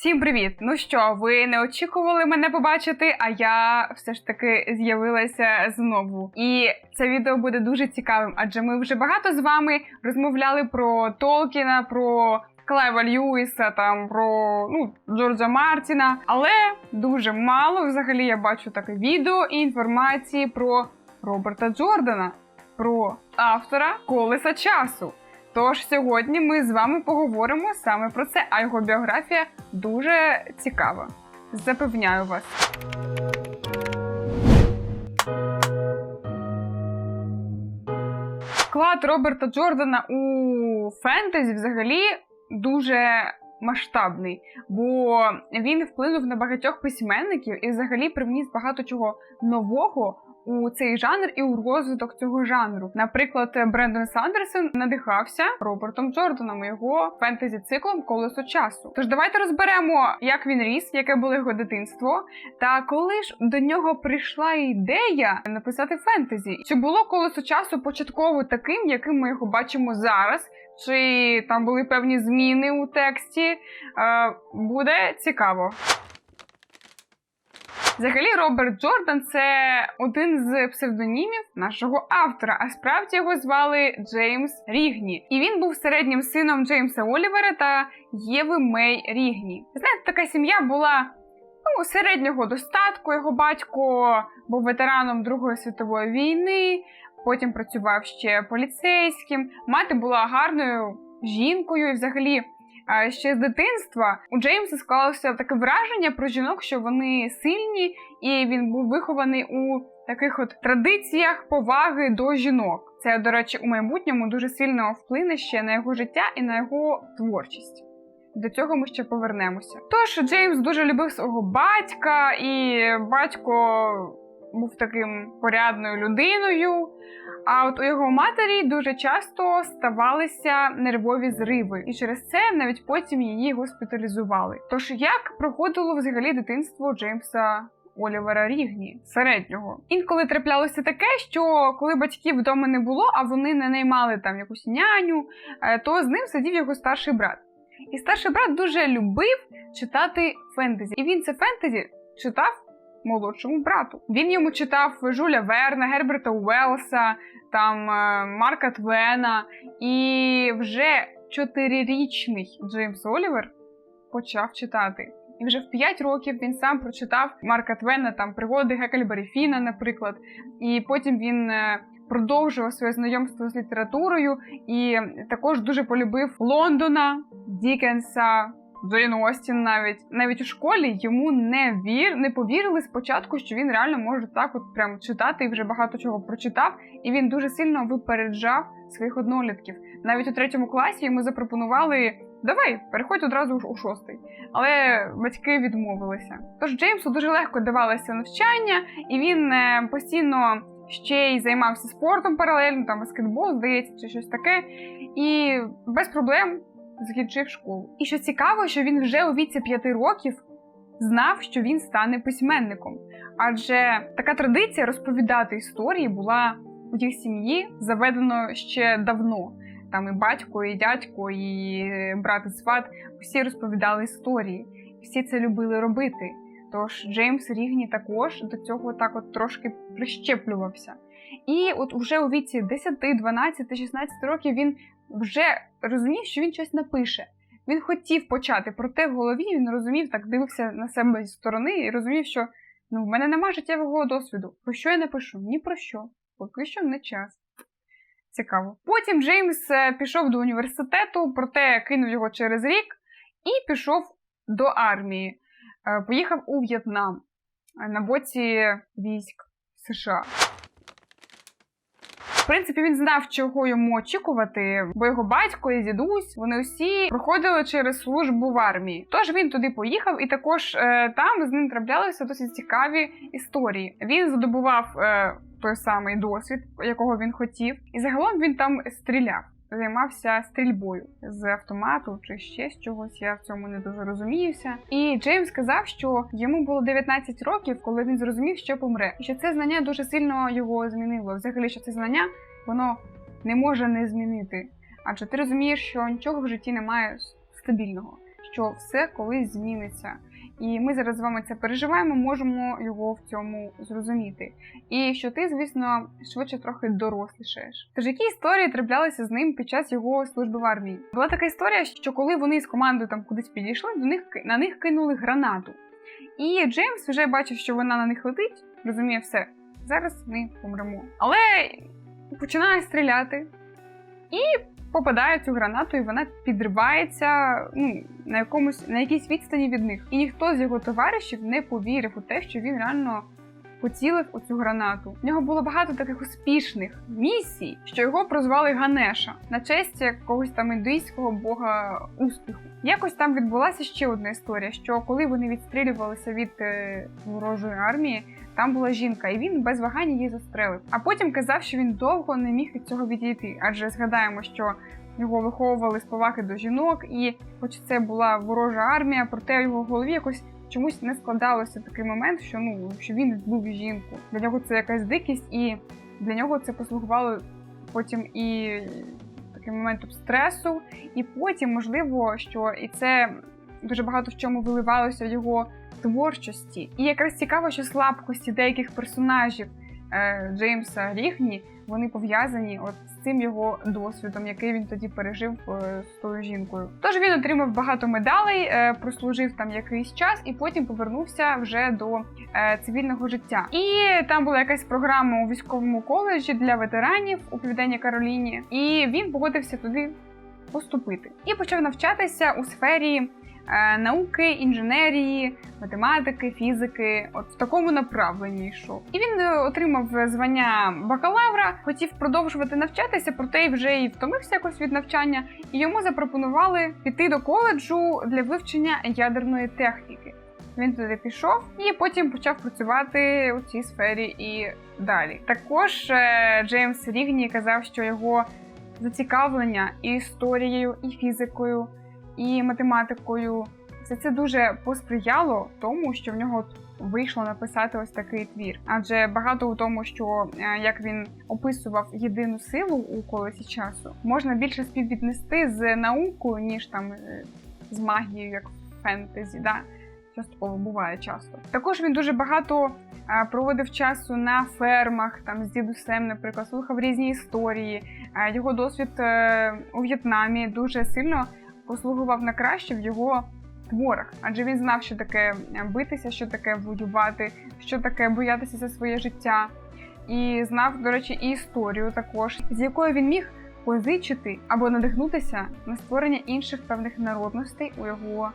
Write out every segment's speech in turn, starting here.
Всім привіт! Ну що, ви не очікували мене побачити, а я все ж таки з'явилася знову. І це відео буде дуже цікавим, адже ми вже багато з вами розмовляли про Толкіна, про Клайва Льюіса, там про ну, Джорджа Мартіна. Але дуже мало взагалі я бачу таке відео і інформації про Роберта Джордана, про автора колеса часу. Тож сьогодні ми з вами поговоримо саме про це, а його біографія дуже цікава. Запевняю вас. Вклад Роберта Джордана у фентезі взагалі дуже масштабний, бо він вплинув на багатьох письменників і взагалі привніс багато чого нового у цей жанр і у розвиток цього жанру. Наприклад, Брендон Сандерсон надихався Робертом Джорданом його фентезі циклом Колесо часу. Тож давайте розберемо, як він ріс, яке було його дитинство, та коли ж до нього прийшла ідея написати фентезі, чи було колесо часу початково таким, яким ми його бачимо зараз. Чи там були певні зміни у тексті? Е, буде цікаво. Взагалі, Роберт Джордан це один з псевдонімів нашого автора, а справді його звали Джеймс Рігні. І він був середнім сином Джеймса Олівера та Єви Мей Рігні. Знаєте, така сім'я була ну, середнього достатку. Його батько був ветераном Другої світової війни, потім працював ще поліцейським. Мати була гарною жінкою і взагалі. Ще з дитинства у Джеймса склалося таке враження про жінок, що вони сильні, і він був вихований у таких от традиціях поваги до жінок. Це, до речі, у майбутньому дуже сильно вплине ще на його життя і на його творчість. До цього ми ще повернемося. Тож Джеймс дуже любив свого батька, і батько був таким порядною людиною. А от у його матері дуже часто ставалися нервові зриви, і через це навіть потім її госпіталізували. Тож як проходило взагалі дитинство Джеймса Олівера Рігні середнього? Інколи траплялося таке, що коли батьків вдома не було, а вони не наймали там якусь няню, е, то з ним сидів його старший брат. І старший брат дуже любив читати фентезі, і він це фентезі читав молодшому брату. Він йому читав Жуля Верна, Герберта Уелса, там е, Марка Твена, і вже чотирирічний Джеймс Олівер почав читати. І вже в 5 років він сам прочитав Марка Твена, там пригоди Гекельбері Фіна, наприклад. І потім він е, продовжував своє знайомство з літературою і також дуже полюбив Лондона, Дікенса. Джейн Остін навіть навіть у школі йому не вір, не повірили спочатку, що він реально може так от прям читати і вже багато чого прочитав. І він дуже сильно випереджав своїх однолітків. Навіть у третьому класі йому запропонували давай, переходь одразу у шостий. Але батьки відмовилися. Тож Джеймсу дуже легко давалося навчання, і він е, постійно ще й займався спортом паралельно, там баскетбол, здається, чи щось таке. І без проблем закінчив школу. І що цікаво, що він вже у віці п'яти років знав, що він стане письменником. Адже така традиція розповідати історії була у їх сім'ї заведено ще давно. Там і батько, і дядько, і брат і сват всі розповідали історії, всі це любили робити. Тож Джеймс Рігні також до цього так от трошки прищеплювався. І от вже у віці 10, 12, 16 років він вже розумів, що він щось напише. Він хотів почати, проте в голові він розумів, так дивився на себе зі сторони і розумів, що ну, в мене немає життєвого досвіду. Про що я напишу? Ні про що. Поки що не час. Цікаво. Потім Джеймс е, пішов до університету, проте кинув його через рік і пішов до армії. Е, поїхав у В'єтнам е, на боці військ США. Принципі, він знав, чого йому очікувати, бо його батько і дідусь вони всі проходили через службу в армії. Тож він туди поїхав, і також е, там з ним траплялися досить цікаві історії. Він здобував е, той самий досвід, якого він хотів, і загалом він там стріляв. Займався стрільбою з автомату чи ще з чогось. Я в цьому не дуже розуміюся. І Джеймс сказав, що йому було 19 років, коли він зрозумів, що помре, і що це знання дуже сильно його змінило. Взагалі, що це знання воно не може не змінити. Адже ти розумієш, що нічого в житті немає стабільного. що все колись зміниться. І ми зараз з вами це переживаємо, можемо його в цьому зрозуміти. І що ти, звісно, швидше трохи дорослішаєш. Тож які історії траплялися з ним під час його служби в армії? Була така історія, що коли вони з командою там кудись підійшли, до них на них кинули гранату. І Джеймс вже бачив, що вона на них летить, розуміє все. Зараз ми помремо. Але починає стріляти і попадає цю гранату, і вона підривається ну, на якомусь на якійсь відстані від них. І ніхто з його товаришів не повірив у те, що він реально поцілив у цю гранату. В нього було багато таких успішних місій, що його прозвали Ганеша на честь якогось там індуїзького бога успіху. Якось там відбулася ще одна історія: що коли вони відстрілювалися від е, ворожої армії, там була жінка, і він без вагання її застрелив. А потім казав, що він довго не міг від цього відійти, адже згадаємо, що його виховували з поваги до жінок, і, хоч це була ворожа армія, проте в його голові якось чомусь не складалося такий момент, що ну що він був жінку. Для нього це якась дикість, і для нього це послугувало потім і таким моментом стресу, і потім, можливо, що і це дуже багато в чому виливалося в його творчості. І якраз цікаво, що слабкості деяких персонажів Джеймса Рігні вони пов'язані от з цим його досвідом, який він тоді пережив е, з тою жінкою. Тож він отримав багато медалей, е, прослужив там якийсь час і потім повернувся вже до е, цивільного життя. І там була якась програма у військовому коледжі для ветеранів у Південній Кароліні, і він погодився туди поступити і почав навчатися у сфері е, науки, інженерії, математики, фізики, от в такому направленні йшов. І він е, отримав звання бакалавра, хотів продовжувати навчатися, проте вже і втомився якось від навчання, і йому запропонували піти до коледжу для вивчення ядерної техніки. Він туди пішов і потім почав працювати у цій сфері і далі. Також е, Джеймс Рігні казав, що його зацікавлення і історією, і фізикою, і математикою все це дуже посприяло тому, що в нього вийшло написати ось такий твір. Адже багато у тому, що е, як він описував єдину силу у колесі часу, можна більше співвіднести з наукою, ніж там е, з магією, як фентезі. Да? Частково буває часто. Також він дуже багато проводив часу на фермах, там з дідусем, наприклад, слухав різні історії. Його досвід е, у В'єтнамі дуже сильно послугував на краще в його творах, адже він знав, що таке битися, що таке воювати, що таке боятися за своє життя, і знав, до речі, і історію також, з якою він міг позичити або надихнутися на створення інших певних народностей у його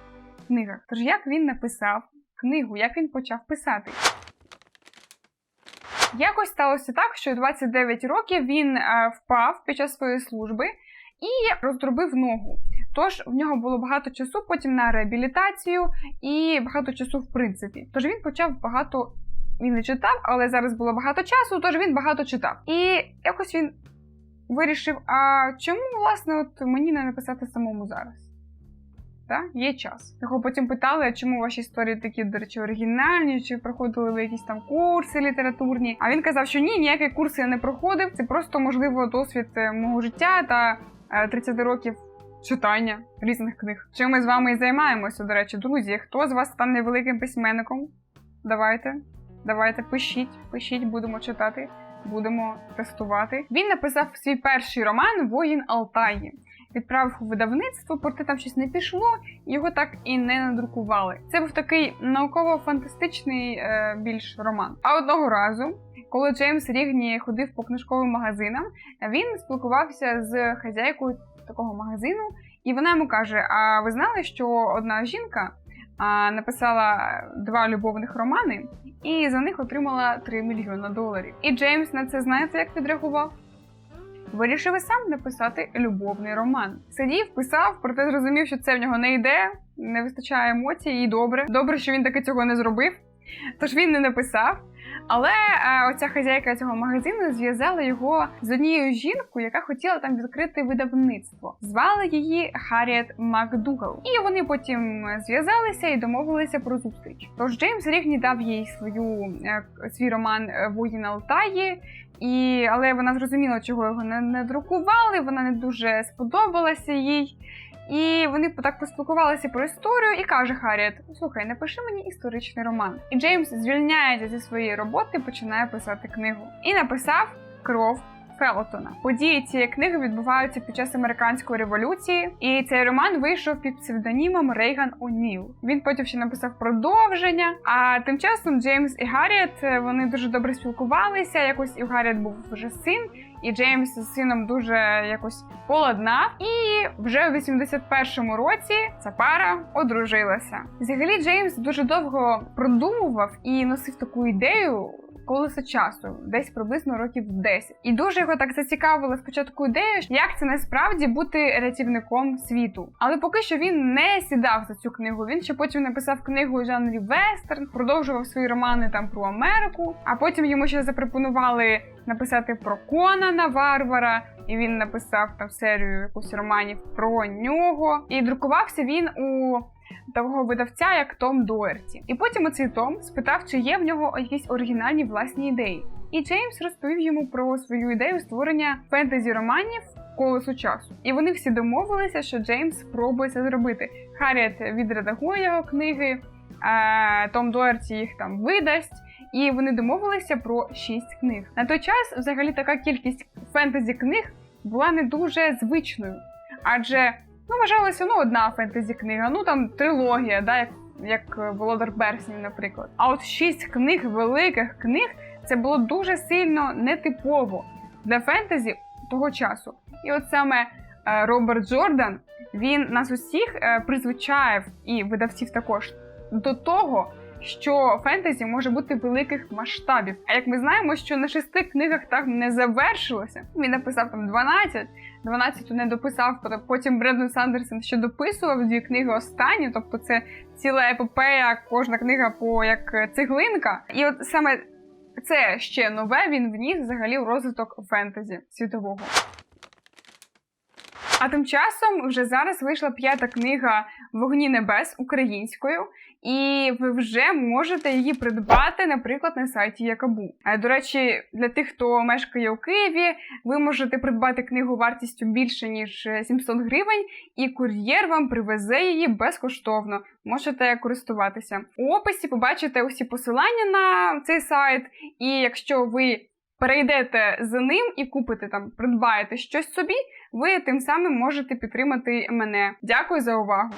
книгах. Тож як він написав книгу, як він почав писати? Якось сталося так, що у 29 років він е, впав під час своєї служби і роздробив ногу. Тож в нього було багато часу потім на реабілітацію і багато часу в принципі. Тож він почав багато. Він не читав, але зараз було багато часу, тож він багато читав. І якось він вирішив: а чому, власне, от мені не написати самому зараз? Та? Є час. Його потім питали, чому ваші історії такі, до речі, оригінальні, чи проходили ви якісь там курси літературні. А він казав, що ні, ніякий курс я не проходив. Це просто можливо досвід е, мого життя та е, 30 років читання різних книг. Чим ми з вами і займаємося, до речі, друзі. Хто з вас стане великим письменником? Давайте, давайте, пишіть, пишіть, будемо читати, будемо тестувати. Він написав свій перший роман Воїн Алтаї. Відправив у видавництво, проте там щось не пішло, його так і не надрукували. Це був такий науково-фантастичний е, більш роман. А одного разу, коли Джеймс Рігні ходив по книжковим магазинам, він спілкувався з хазяйкою такого магазину, і вона йому каже: А ви знали, що одна жінка написала два любовних романи, і за них отримала 3 мільйони доларів. І Джеймс на це знаєте, як відреагував? Вирішив і сам написати любовний роман. Сидів, писав, проте зрозумів, що це в нього не йде, не вистачає емоцій, і добре. Добре, що він таки цього не зробив. Тож він не написав. Але е, оця хазяйка цього магазину зв'язала його з однією жінкою, яка хотіла там відкрити видавництво. Звали її Харріет Макдугал. І вони потім зв'язалися і домовилися про зустріч. Тож Джеймс Рігні дав їй свою е, свій роман Воїн Алтаї. І, але вона зрозуміла, чого його не, не друкували, вона не дуже сподобалася їй. І вони так поспілкувалися про історію і каже Харріет: Слухай, напиши мені історичний роман. І Джеймс звільняється зі своєї роботи починає писати книгу. І написав кров. Фелтона. Події цієї книги відбуваються під час американської революції, і цей роман вийшов під псевдонімом Рейган О'Ніл. Він потім ще написав продовження. А тим часом Джеймс і Гарріет е, вони дуже добре спілкувалися. Якось і Гарріет був вже син, і Джеймс з сином дуже якось поладнав. І вже у 81-му році ця пара одружилася. Взагалі, Джеймс дуже довго продумував і носив таку ідею. Колесо часу, десь приблизно років 10. І дуже його так зацікавила спочатку ідея, як це насправді бути рятівником світу. Але поки що він не сідав за цю книгу. Він ще потім написав книгу у жанрі вестерн, продовжував свої романи там про Америку. А потім йому ще запропонували написати про Конана Варвара. І він написав там серію якусь романів про нього. І друкувався він у такого видавця, як Том Дуерті. І потім оцей Том спитав, чи є в нього якісь оригінальні власні ідеї. І Джеймс розповів йому про свою ідею створення фентезі романів колесу часу. І вони всі домовилися, що Джеймс спробує це зробити. Харріет відредагує його книги, а Том Дуерті їх там видасть. І вони домовилися про шість книг. На той час, взагалі, така кількість фентезі книг була не дуже звичною, адже Ну, вважалася ну, одна фентезі книга, ну там трилогія, да, як, як Володар Берснів, наприклад. А от шість книг, великих книг, це було дуже сильно нетипово для фентезі того часу. І от саме е, Роберт Джордан він нас усіх е, призвичаїв і видавців також до того. Що фентезі може бути великих масштабів. А як ми знаємо, що на шести книгах так не завершилося. Він написав там 12, 12 не дописав, потім Бредон Сандерсон ще дописував дві книги останні, тобто це ціла епопея, кожна книга по як цеглинка. І от саме це ще нове він вніс взагалі в розвиток фентезі світового. А тим часом вже зараз вийшла п'ята книга Вогні небес українською, і ви вже можете її придбати, наприклад, на сайті Якабу. А до речі, для тих, хто мешкає у Києві, ви можете придбати книгу вартістю більше ніж 700 гривень, і кур'єр вам привезе її безкоштовно. Можете користуватися. У описі побачите усі посилання на цей сайт, і якщо ви перейдете за ним і купите там, придбаєте щось собі, ви тим самим можете підтримати мене. Дякую за увагу.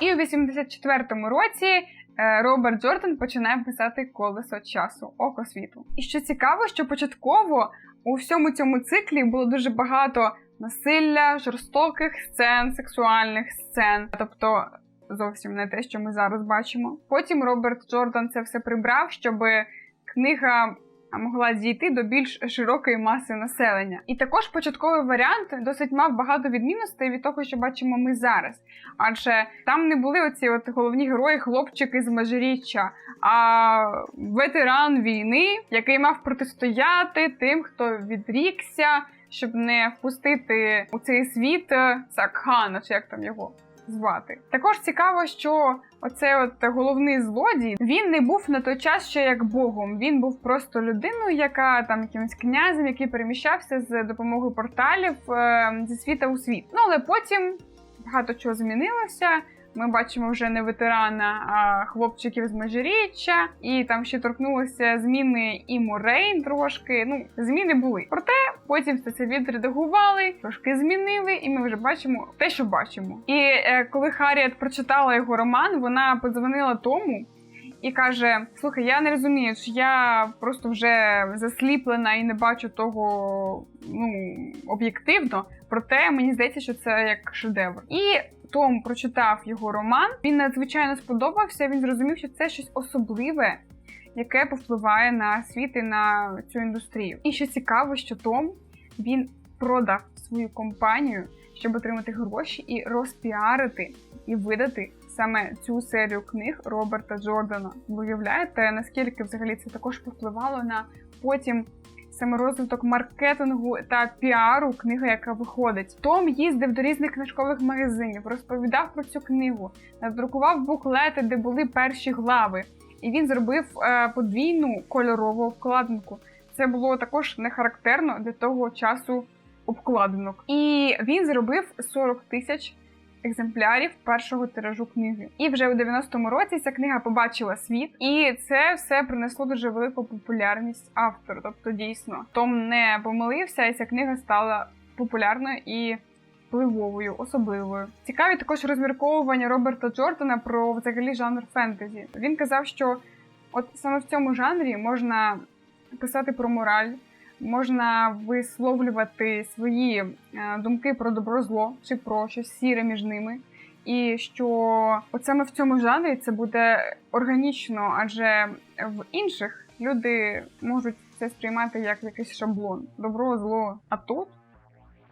І у 84-му році е, Роберт Джордан починає писати колесо часу, око світу. І що цікаво, що початково у всьому цьому циклі було дуже багато насилля, жорстоких сцен, сексуальних сцен, тобто зовсім не те, що ми зараз бачимо. Потім Роберт Джордан це все прибрав, щоб книга могла дійти до більш широкої маси населення. І також початковий варіант досить мав багато відмінностей від того, що бачимо ми зараз. Адже там не були оці от головні герої, хлопчики з межиріччя, а ветеран війни, який мав протистояти тим, хто відрікся, щоб не впустити у цей світ Сакхана, чи як там його звати. Також цікаво, що оцей от головний злодій він не був на той час ще як богом. Він був просто людиною, яка там якимось князем, який переміщався з допомогою порталів е, зі світа у світ. Ну але потім багато чого змінилося. Ми бачимо вже не ветерана, а хлопчиків з межиріччя, і там ще торкнулися зміни і Морейн трошки. Ну, зміни були. Проте потім все це відредагували, трошки змінили, і ми вже бачимо те, що бачимо. І е, коли Харріет прочитала його роман, вона подзвонила тому. І каже: Слухай, я не розумію, що я просто вже засліплена і не бачу того ну об'єктивно. Проте мені здається, що це як шедевр. І том прочитав його роман. Він надзвичайно сподобався. Він зрозумів, що це щось особливе, яке повпливає на світ і на цю індустрію. І що цікаво, що Том він продав свою компанію, щоб отримати гроші і розпіарити і видати. Саме цю серію книг Роберта Джордана. Ви уявляєте, наскільки взагалі це також повпливало на потім саме розвиток маркетингу та піару книги, яка виходить. Том їздив до різних книжкових магазинів, розповідав про цю книгу, надрукував буклети, де були перші глави, і він зробив е, подвійну кольорову обкладинку. Це було також не характерно для того часу обкладинок. І він зробив 40 тисяч екземплярів першого тиражу книги. І вже у 90-му році ця книга побачила світ, і це все принесло дуже велику популярність автору. Тобто, дійсно, Том не помилився, і ця книга стала популярною і впливовою, особливою. Цікаві також розмірковування Роберта Джордана про взагалі жанр фентезі. Він казав, що от саме в цьому жанрі можна писати про мораль, можна висловлювати свої е, думки про добро зло чи про щось сіре між ними. І що от саме в цьому жанрі це буде органічно, адже в інших люди можуть це сприймати як якийсь шаблон, добро, зло. А тут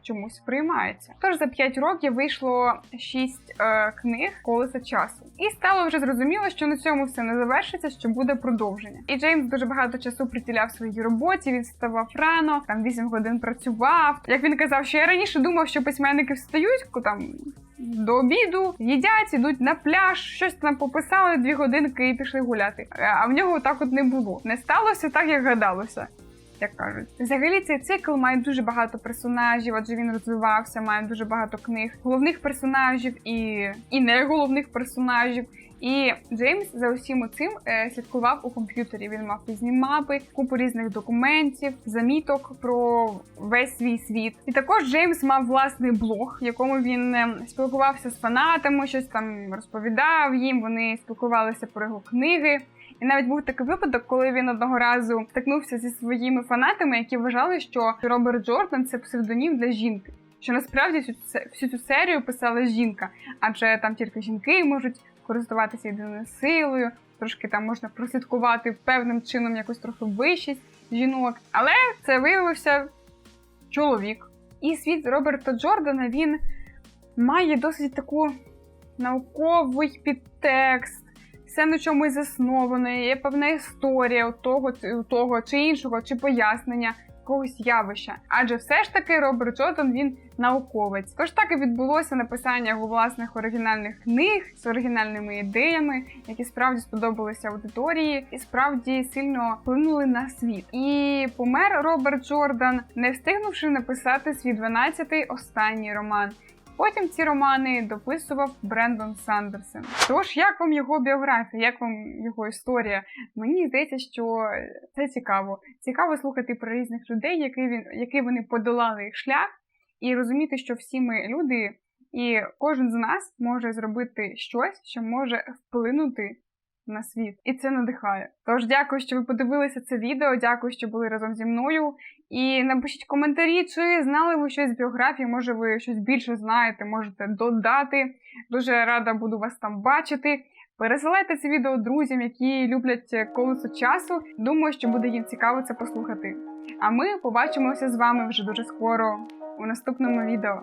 чомусь сприймається. Тож за 5 років вийшло 6 е, книг колеса часу, і стало вже зрозуміло, що на цьому все не завершиться, що буде продовження. І Джеймс дуже багато часу приділяв своїй роботі. Він вставав рано, там 8 годин працював. Як він казав, що я раніше думав, що письменники встають там. До обіду їдять, ідуть на пляж, щось там пописали дві годинки і пішли гуляти. А в нього так от не було. Не сталося так, як гадалося як кажуть. Взагалі цей цикл має дуже багато персонажів, адже він розвивався, має дуже багато книг, головних персонажів і і не головних персонажів. І Джеймс за усім цим е, слідкував у комп'ютері. Він мав різні мапи, купу різних документів, заміток про весь свій світ. І також Джеймс мав власний блог, в якому він е, спілкувався з фанатами, щось там розповідав їм. Вони спілкувалися про його книги. І навіть був такий випадок, коли він одного разу стикнувся зі своїми фанатами, які вважали, що Роберт Джордан це псевдонім для жінки. Що насправді всю цю серію писала жінка, адже там тільки жінки можуть користуватися єдиною силою, трошки там можна прослідкувати певним чином якось трохи вищість жінок. Але це виявився чоловік. І світ Роберта Джордана він має досить таку науковий підтекст все на чомусь засновано, є певна історія того, того чи іншого, чи пояснення якогось явища. Адже все ж таки Роберт Джордан він науковець. Тож так і відбулося написання його власних оригінальних книг з оригінальними ідеями, які справді сподобалися аудиторії, і справді сильно вплинули на світ. І помер Роберт Джордан, не встигнувши написати свій 12-й останній роман. Потім ці романи дописував Брендон Сандерсен. Тож, як вам його біографія, як вам його історія? Мені здається, що це цікаво. Цікаво слухати про різних людей, який він, який вони подолали їх шлях, і розуміти, що всі ми люди, і кожен з нас може зробити щось, що може вплинути на світ, і це надихає. Тож дякую, що ви подивилися це відео. Дякую, що були разом зі мною. І напишіть коментарі, чи знали ви щось з біографії, може ви щось більше знаєте, можете додати. Дуже рада буду вас там бачити. Пересилайте це відео друзям, які люблять колесо часу. Думаю, що буде їм цікаво це послухати. А ми побачимося з вами вже дуже скоро у наступному відео.